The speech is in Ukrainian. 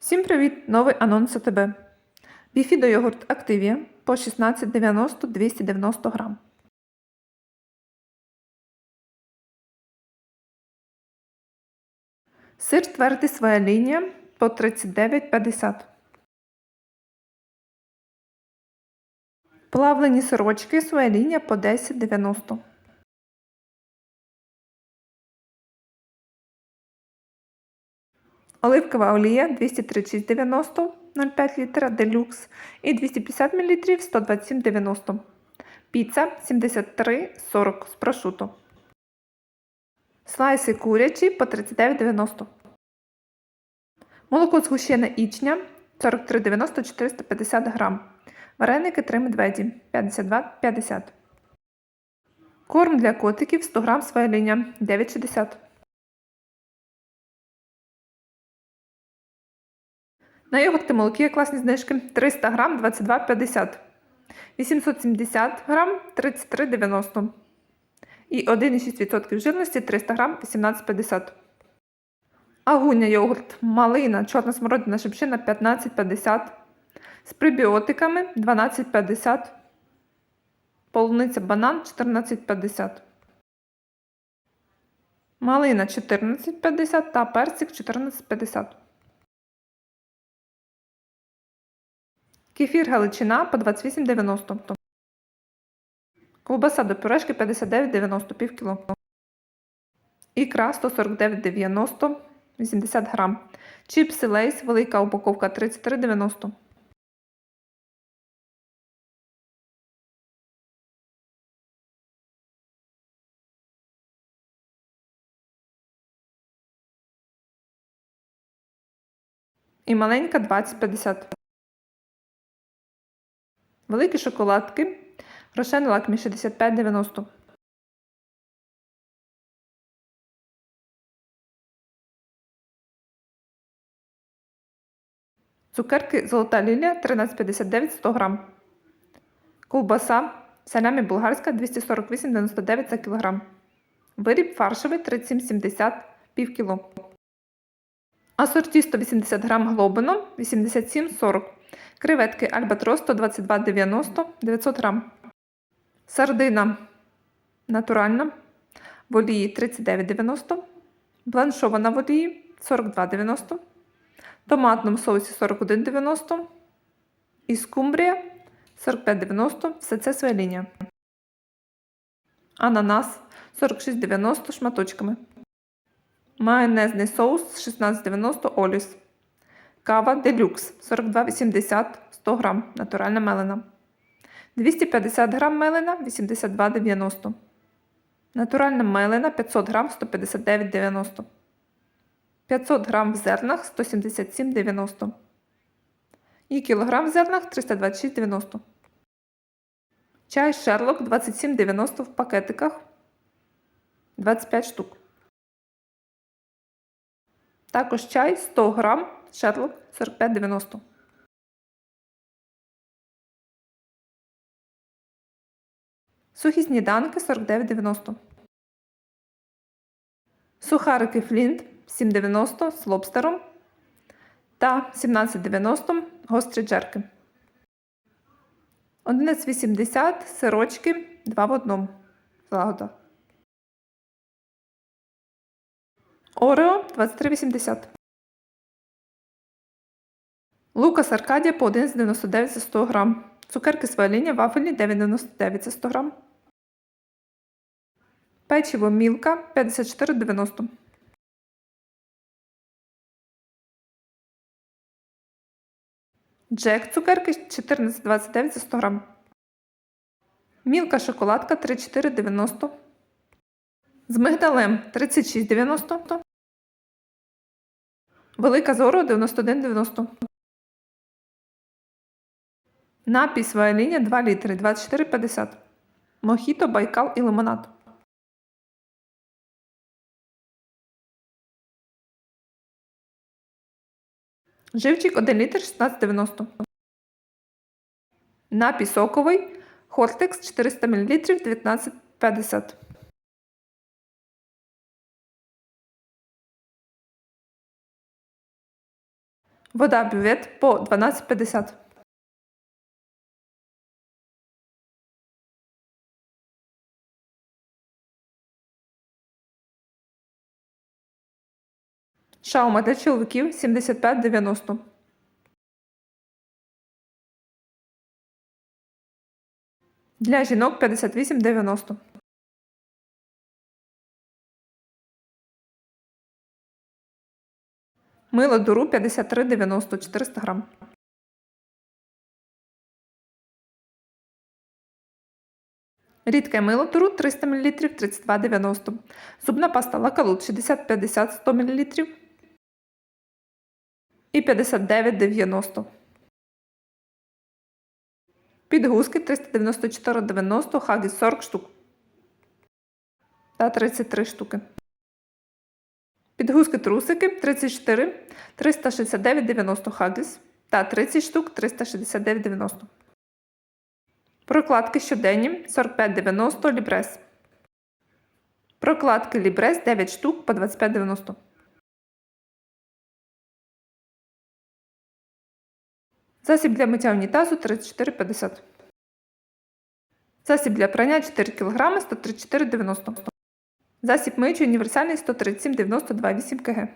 Всім привіт! Новий анонс АТБ. Біфідо йогурт Активія по 16,90 290 грам. Сир твердий своя лінія по 39,50. Плавлені сирочки своя лінія по 10,90. Оливкова олія 236,90 0,5 літра делюкс і 250 мл 127,90. Піца 73,40 з прошуто. Слайси курячі по 39,90. Молоко згущене ічня 43,90 450 грам. Вареники 3 медведі 52,50. Корм для котиків 100 грам своя лінія 9,60. На йогурти молоки є класні знижки 300 грам 22,50, 870 грам 33,90 і 1,6% жирності 300 грам 18,50. Агуня йогурт, малина, чорна смородина шипшина 15,50 з прибіотиками 12,50, полуниця банан 14,50. Малина 14,50 та персик 14,50. Кефір Галичина по 28,90. Ковбаса до пюрешки 59,90 пів кіло. Ікра 149,90 80 грам. Чіпси Лейс, велика упаковка 33,90. І маленька 20,50. Великі шоколадки. Рошен лакмі 65,90. Цукерки Золота лілія 13,59 100 грам. Ковбаса салямі болгарська 248,99 за кілограм. Виріб фаршевий 37,70 пів кіло. Асорті 180 грам глобино 87,40 Креветки Альбатрос 122,90 900 грам. Сардина натуральна. В олії 39,90. Бланшована в олії 42,90. Томатному соусі 41,90. І скумбрія 45,90. Все це своя лінія. Ананас 46,90 шматочками. Майонезний соус 16,90 оліс. Кава Делюкс 42,80 100 грам. Натуральна мелена. 250 грам мелена 82,90. Натуральна мелена 500 грам 159,90. 500 грам в зернах 177,90. І кілограм в зернах 326,90. Чай Шерлок 27,90 в пакетиках 25 штук. Також чай 100 грам Шерлок 45,90. Сухі сніданки 49,90. Сухарики Флінт 7,90 з лобстером та 17,90 гострі джерки. 11,80 сирочки 2 в 1. Злагода. Орео 23,80. Лукас Аркадія по 11,99 за 100 грам. Цукерки своя лінія вафельні 9,99 за 100 грам. Печиво Мілка 54,90. Джек цукерки 14,29 за 100 грам. Мілка шоколадка 34,90. З мигдалем 36,90. Велика зоро 91,90. Напій своя лінія 2 літри 24,50. Мохіто, байкал і лимонад. Живчик 1 літр 16,90. Напій соковий. Хортекс 400 мл 19,50. Вода бювет по 12,50. Шаума для чоловіків 75,90. Для жінок 58,90. Мило дуру 53,90 400 грам. Рідке мило туру 300 мл 32,90. Зубна паста лакалут 60-50 100 мл і 59,90. Підгузки 394,90 хагіс 40 штук та 33 штуки. Підгузки трусики 34 369,90 хагіс та 30 штук 369,90. Прокладки щоденні 45,90 лібрес. Прокладки лібрес 9 штук по 25,90. Засіб для миття унітазу 34,50. Засіб для прання 4 кг 134,90. Засіб миючий універсальний 137,92 8 кг.